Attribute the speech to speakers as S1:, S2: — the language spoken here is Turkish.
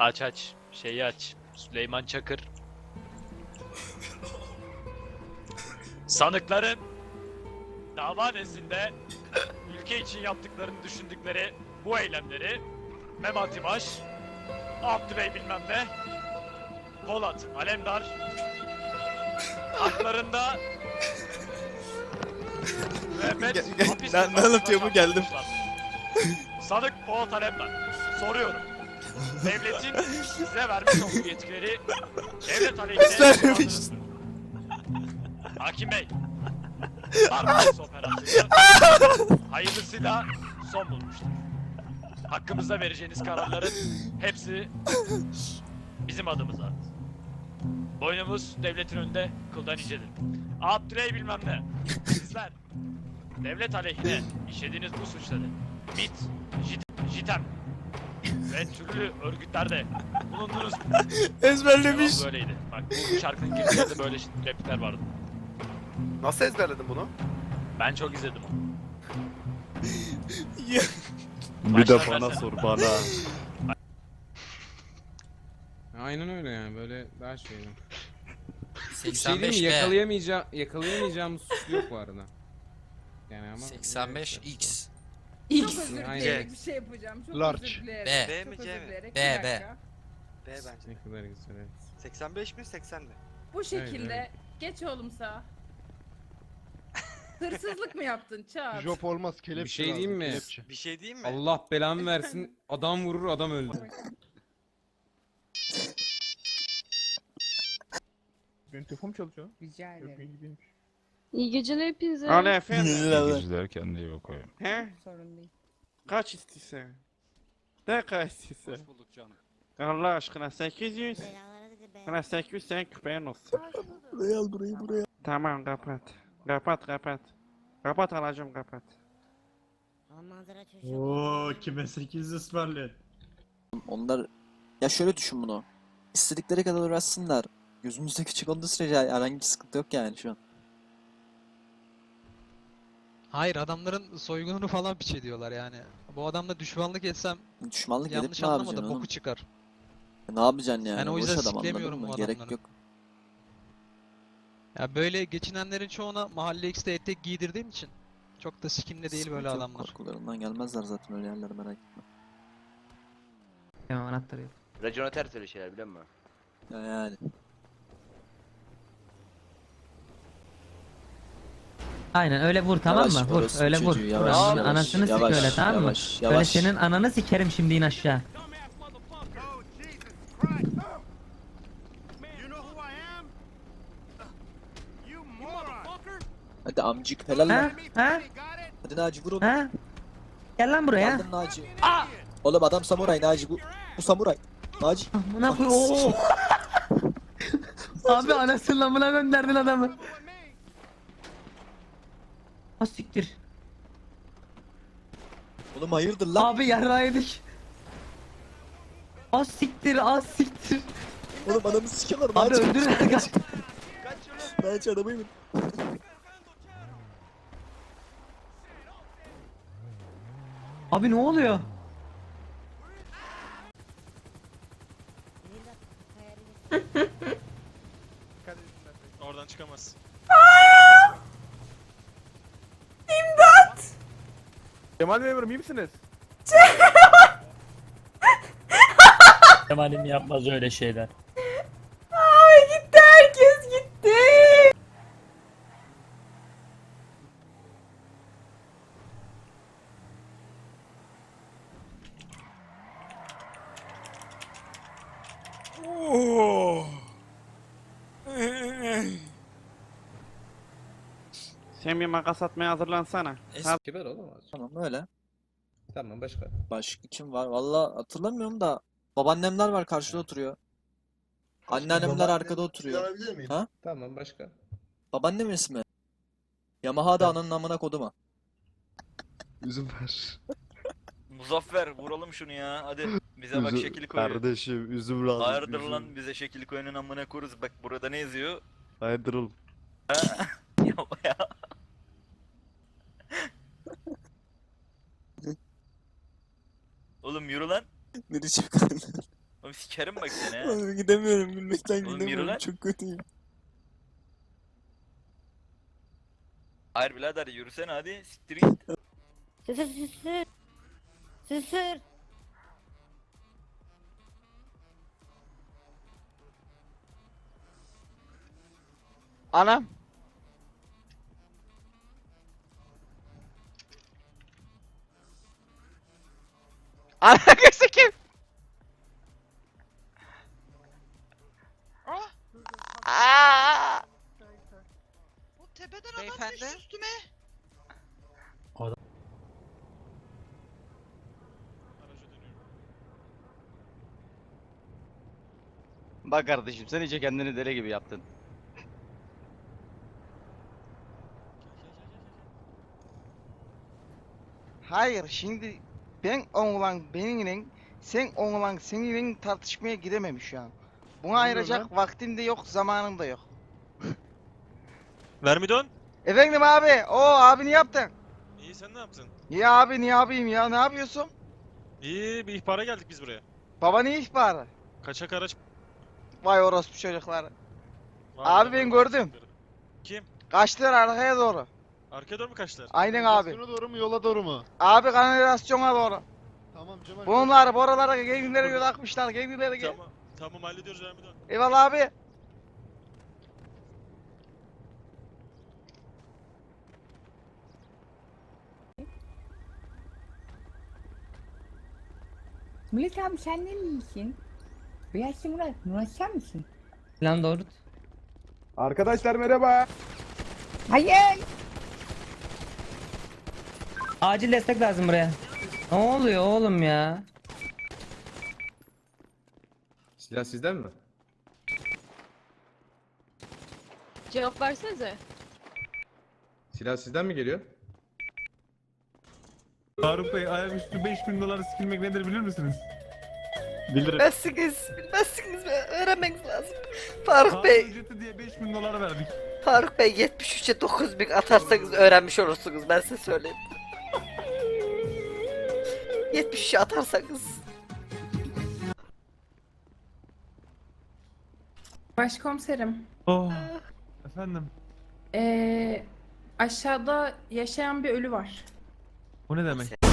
S1: Aç aç. Şeyi aç. Süleyman Çakır. Sanıkların dava nezdinde ülke için yaptıklarını düşündükleri bu eylemleri Mehmet İmaş, Abdüley bilmem ne, Polat Alemdar
S2: gel-
S1: hapis
S2: ne- ne
S1: cezasına
S2: anlatıyor bu? Geldim.
S1: Sanık Polat Alemdar. Soruyorum. Devletin size vermiş olduğu yetkileri devlet aleyhine mı? Hakim Bey. Barbaros operasyonu hayırlısıyla son bulmuştur. Hakkımızda vereceğiniz kararların hepsi bizim adımıza. Boynumuz devletin önünde kıldan incedir. Abdüley bilmem ne. Sizler devlet aleyhine işlediğiniz bu suçları MIT, JIT, JITEM ve türlü örgütlerde bulundunuz.
S2: Ezberlemiş.
S1: Cevap böyleydi. Bak bu şarkının girişinde böyle replikler vardı.
S3: Nasıl ezberledin bunu?
S1: Ben çok izledim onu.
S2: Ya,
S4: Bir de
S1: Başlar
S4: bana
S1: versene.
S4: sor bana.
S5: Aynen öyle yani böyle daha şey. Bir şey değil mi?
S6: 85 B.
S5: Yakalayamayacağım, yakalayamayacağımız suçlu yok bu arada. Yani ama
S6: 85 X.
S7: Çok özür
S5: Aynen.
S7: dileyerek bir şey yapacağım. Çok
S8: Large.
S7: özür dileyerek.
S6: B.
S3: B
S7: Çok
S3: mi, C
S7: özür
S3: mi?
S7: dileyerek.
S6: B,
S7: Bir
S6: B.
S7: dakika.
S3: B bence.
S5: ne kadar güzel evet.
S3: 85 mi 80 mi?
S7: Bu şekilde
S5: evet.
S7: geç oğlum sağa. Hırsızlık mı yaptın Çağat?
S8: Job olmaz kelepçe
S5: Bir şey
S8: lazım,
S5: diyeyim mi?
S8: kelepçe.
S3: Bir şey diyeyim mi?
S5: Allah belamı versin adam vurur adam öldü.
S8: Benim telefonum çalışıyor.
S7: Rica ederim.
S8: İyi.
S9: İyi geceler hepinize.
S10: Alo efendim.
S4: Geceler kendine iyi bak oyun.
S10: He?
S7: Sorun değil.
S10: Kaç istiyorsun? Ne kaç istiyorsun?
S3: bulduk canım.
S10: Allah aşkına 800. Bana 800 sen küpeğin olsun.
S2: buraya al burayı buraya.
S10: Tamam kapat. Kapat kapat. Kapat alacağım kapat.
S8: Oo kime 800 ısmarlayın.
S2: Onlar ya şöyle düşün bunu. İstedikleri kadar uğraşsınlar. Gözümüzde küçük olduğu sürece herhangi bir sıkıntı yok yani şu an.
S11: Hayır adamların soygununu falan piç ediyorlar yani. Bu adamla düşmanlık etsem
S2: Düşmanlık edip
S11: yanlış
S2: ne
S11: anlama
S2: yapacaksın
S11: da
S2: oğlum?
S11: boku çıkar.
S2: Ne yapacaksın yani?
S11: Yani o
S2: Boş
S11: yüzden
S2: anladın
S11: siklemiyorum
S2: mı?
S11: bu
S2: Gerek
S11: adamları.
S2: yok.
S11: Ya böyle geçinenlerin çoğuna mahalle X'te etek giydirdiğim için çok da sikimde değil böyle
S2: Sıkıntı yok,
S11: adamlar.
S2: Korkularından gelmezler zaten öyle yerlere merak etme.
S11: Tamam anahtarı yok.
S3: Racona ters öyle şeyler biliyor musun?
S2: Ya yani.
S11: Aynen öyle vur tamam
S2: Yavaş,
S11: mı? Vur
S2: orospu
S11: öyle vur.
S2: çocuğu, yavaş,
S11: Ananı-
S2: yavaş,
S11: Anasını sik
S2: yavaş,
S11: öyle tamam mı?
S2: yavaş, yavaş.
S11: senin ananı sikerim şimdi in aşağı.
S2: Hadi amcık helal lan.
S11: Ha?
S2: Hadi Naci vur onu.
S11: Ha? Gel lan buraya.
S2: Aldın Naci. Oğlum adam samuray Naci bu. Bu samuray. Naci.
S11: Amına koy. Oo. Abi anasının amına gönderdin adamı. Ha siktir.
S2: Oğlum hayırdır lan?
S11: Abi yarrağı yedik. Az siktir, az siktir.
S2: Oğlum adamı sikiyorlar.
S11: Abi
S2: Naci.
S11: öldürün.
S2: Naci arabayı mı?
S11: Abi ne oluyor?
S1: Oradan çıkamaz.
S8: Kemal memurum iyi misiniz?
S1: Kemal'im yapmaz öyle şeyler.
S7: gitti herkes gitti.
S10: Sen bir makas atmaya hazırlansana.
S5: Kibar olamaz.
S2: Tamam öyle.
S5: Tamam başka.
S2: Başka kim var? Valla hatırlamıyorum da. Babaannemler var karşıda oturuyor. Anneannemler arkada oturuyor. Ha?
S5: Tamam başka.
S2: Babaannem ismi. Yamaha da ananın amına koduma.
S4: Üzüm ver.
S3: Muzaffer vuralım şunu ya hadi. Bize bak
S4: Üzüm-
S3: şekil koyuyor.
S4: Kardeşim üzüm lazım.
S3: Hayırdır
S4: üzüm.
S3: lan bize şekil koyanın amına koruz. Bak burada ne yazıyor?
S4: Hayırdır oğlum.
S3: ya ya. Oğlum yürü lan.
S2: Ne diyeceğim kanka?
S3: Oğlum Oğlum sikerim bak seni ha.
S2: Oğlum gidemiyorum gülmekten
S3: Oğlum, yürü
S2: gidemiyorum
S3: lan.
S2: çok kötüyüm.
S3: Hayır birader yürüsene hadi siktir git.
S9: Sısır sısır. Sısır.
S10: Anam. Ana kim? Aa!
S11: Tepeden adam düştü üstüme.
S10: Bak kardeşim sen iyice kendini deli gibi yaptın. Hayır şimdi ben oğlan benimle sen oğlan seninle tartışmaya girememiş şu an. Buna ayıracak vaktim de yok zamanım da yok.
S1: Vermidon.
S10: Efendim abi o abi ne yaptın?
S1: İyi sen ne yaptın?
S10: Ya abi ne yapayım ya ne yapıyorsun?
S1: İyi bir ihbara geldik biz buraya.
S10: Baba ne ihbarı?
S1: Kaçak araç.
S10: Vay orospu çocukları. Abi ben gördüm.
S1: Kim?
S10: Kaçtılar arkaya doğru.
S1: Arkaya doğru mu kaçtılar?
S10: Aynen abi.
S4: doğru mu yola doğru mu?
S10: Abi kanalizasyona doğru.
S4: Tamam Cemal.
S10: Bunlar boralara kendileri yolakmışlar kendileri gel.
S1: Tamam. Tamam hallediyoruz Vermidon.
S10: Eyvallah abi.
S7: Murat abi sen ne misin? Beyaz Murat, Murat sen misin?
S11: Lan doğru.
S8: Arkadaşlar merhaba.
S7: Hayır.
S11: Acil destek lazım buraya. Ne oluyor oğlum ya?
S8: Silah sizden mi?
S9: Cevap versenize.
S8: Silah sizden mi geliyor? Faruk Bey ayaküstü 5000 dolar sikilmek nedir bilir misiniz? Bilirim.
S10: Bilmezsiniz, bilmezsiniz öğrenmeniz lazım. Faruk Bey,
S8: ücreti diye 5000 dolar verdik.
S10: Faruk Bey 73'e 9000 atarsanız öğrenmiş olursunuz ben size söyleyeyim. 73'e atarsanız.
S7: Başkomiserim.
S8: Oh. Efendim.
S7: Ee, aşağıda yaşayan bir ölü var.
S8: O ne demek?